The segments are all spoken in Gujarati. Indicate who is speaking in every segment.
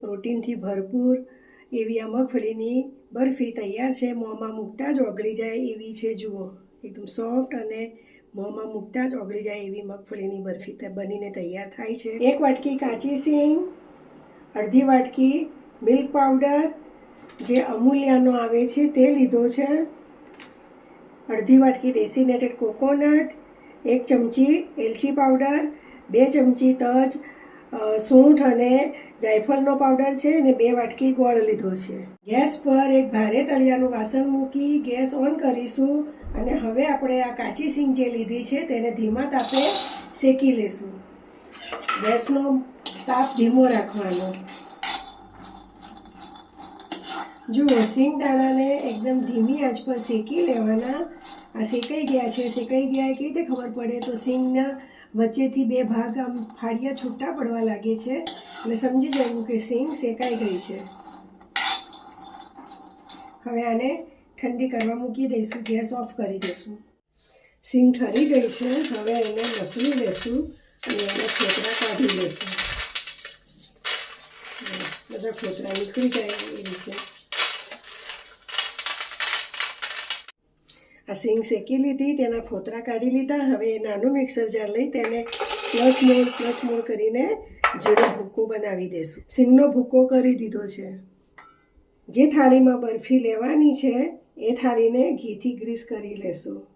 Speaker 1: પ્રોટીનથી ભરપૂર એવી આ મગફળીની બરફી તૈયાર છે. મોંમાં મૂકતા જ ઓગળી જાય એવી છે. જુઓ, એકદમ સોફ્ટ અને મોંમાં મૂકતા જ ઓગળી જાય એવી મગફળીની બરફી બનીને તૈયાર થાય છે. એક વાટકી કાચી સિંગ, અડધી વાટકી મિલ્ક પાવડર, જે અમૂલ્યાનો આવે છે તે લીધો છે. અડધી વાટકી ડેસિનેટેડ કોકોનટ, એક ચમચી એલચી પાવડર, બે ચમચી તજ સૂંઠ અને જાયફળનો પાવડર છે અને બે વાટકી ગોળ લીધો છે. ગેસ પર એક ભારે તળિયાનું વાસણ મૂકી ગેસ ઓન કરીશું અને હવે આપણે આ કાચી સિંગ જે લીધી છે તેને ધીમા તાપે શેકી લેશું. ગેસનો તાપ ધીમો રાખવાનો. જુઓ સિંગ દાણાને એકદમ ધીમી આંચ પર શેકી લેવાના. આ શેકાઈ ગયા છે, શેકાઈ ગયા, કેવી રીતે ખબર પડે? તો સિંગના વચ્ચેથી બે ભાગ આમ ફાડિયા છૂટા પડવા લાગે છે. એટલે સમજી જવું કે સિંગ શેકાઈ ગઈ છે. હવે આને ઠંડી કરવા મૂકી દઈશું, ગેસ ઓફ કરી દઈશું. સિંગ ઠરી ગઈ છે, હવે એને મસળી લેશું અને એના ફોતરા કાઢી લેશું બધા ફોતરા નીકળી જાય એ રીતે. આ સિંગ શેકી લીધી, તેના ફોતરા કાઢી લીધા. હવે નાનું મિક્સર જાર લઈ તેને પ્લસ મૂળ પ્લસ મૂળ કરીને જીરો ભૂકો બનાવી દેશું. સિંગનો ભૂકો કરી દીધો છે. જે થાળીમાં બરફી લેવાની છે, એ થાળીને ઘીથી ગ્રીસ કરી લેશું.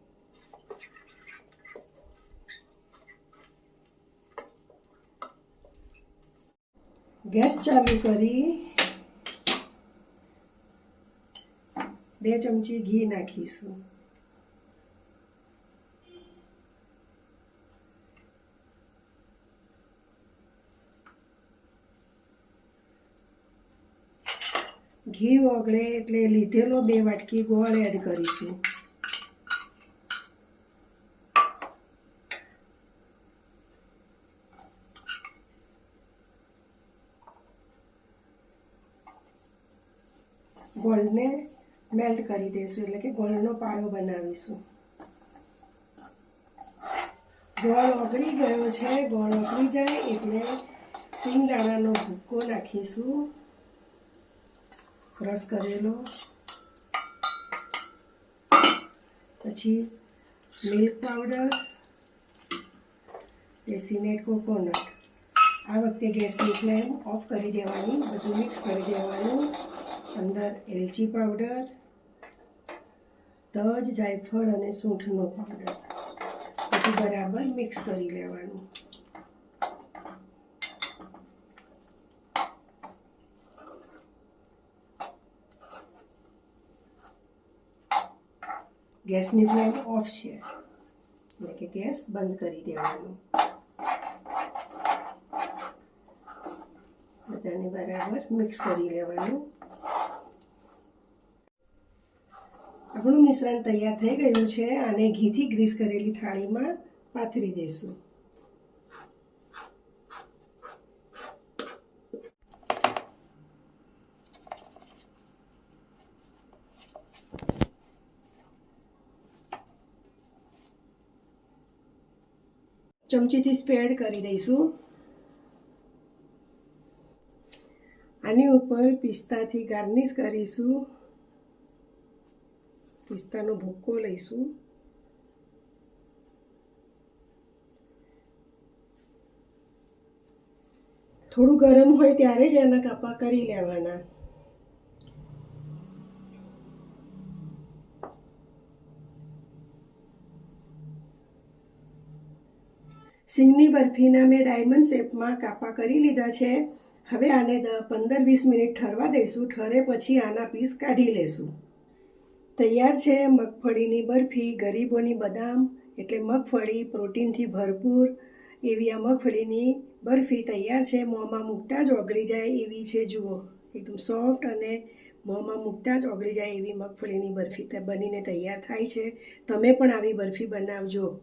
Speaker 1: ગેસ ચાલુ કરી. બે ચમચી ઘી નાખીશું. ઘી ઓગળે એટલે લીધેલો બે વાટકી ગોળ એડ કરીશું. ગોળને મેલ્ટ કરી દઈશું, એટલે કે ગોળનો પાયો બનાવીશું. ગોળ ઓગળી ગયો છે, ગોળ ઓગળી જાય એટલે સિંગદાણાનો ભૂક્કો નાખીશું. ક્રશ કરેલો. પછી મિલ્ક પાવડર ડેસીનેટ કોકોનટ આ વખતે ગેસની ફ્લેમ ઓફ કરી દેવાની, બધું મિક્સ કરી દેવાનું. અંદર એલચી પાવડર તજ, જાયફળ અને સૂંઠનો પાવડર બધું બરાબર મિક્સ કરી લેવાનું. ગેસની ફ્લેમ ઓફ છે. એટલે કે ગેસ બંધ કરી દેવાનું. બધાને બરાબર મિક્સ કરી લેવાનું. આપણું મિશ્રણ તૈયાર થઈ ગયું છે. આને ઘીથી ગ્રીસ કરેલી થાળીમાં પાથરી દઈશું ચમચીથી સ્પ્રેડ કરી દઈશું. આની ઉપર પિસ્તાથી ગાર્નિશ કરીશું. પિસ્તાનો ભૂક્કો લઈશું. થોડું ગરમ હોય ત્યારે જ એના કાપા કરી લેવાના. સિંગની બરફીના મેં ડાયમંડ શેપમાં કાપા કરી લીધા છે. હવે આને દ પંદર વીસ મિનિટ ઠરવા દઈશું. ઠરે પછી આના પીસ કાઢી લેશું. તૈયાર છે મગફળીની બરફી, ગરીબોની બદામ, એટલે મગફળી પ્રોટીનથી ભરપૂર. એવી આ મગફળીની બરફી તૈયાર છે. મોંમાં મૂકતા જ ઓગળી જાય એવી છે. જુઓ, એકદમ સોફ્ટ અને મોંમાં મૂકતા જ ઓગળી જાય એવી મગફળીની બરફી બનીને તૈયાર થાય છે. તમે પણ આવી બરફી બનાવજો.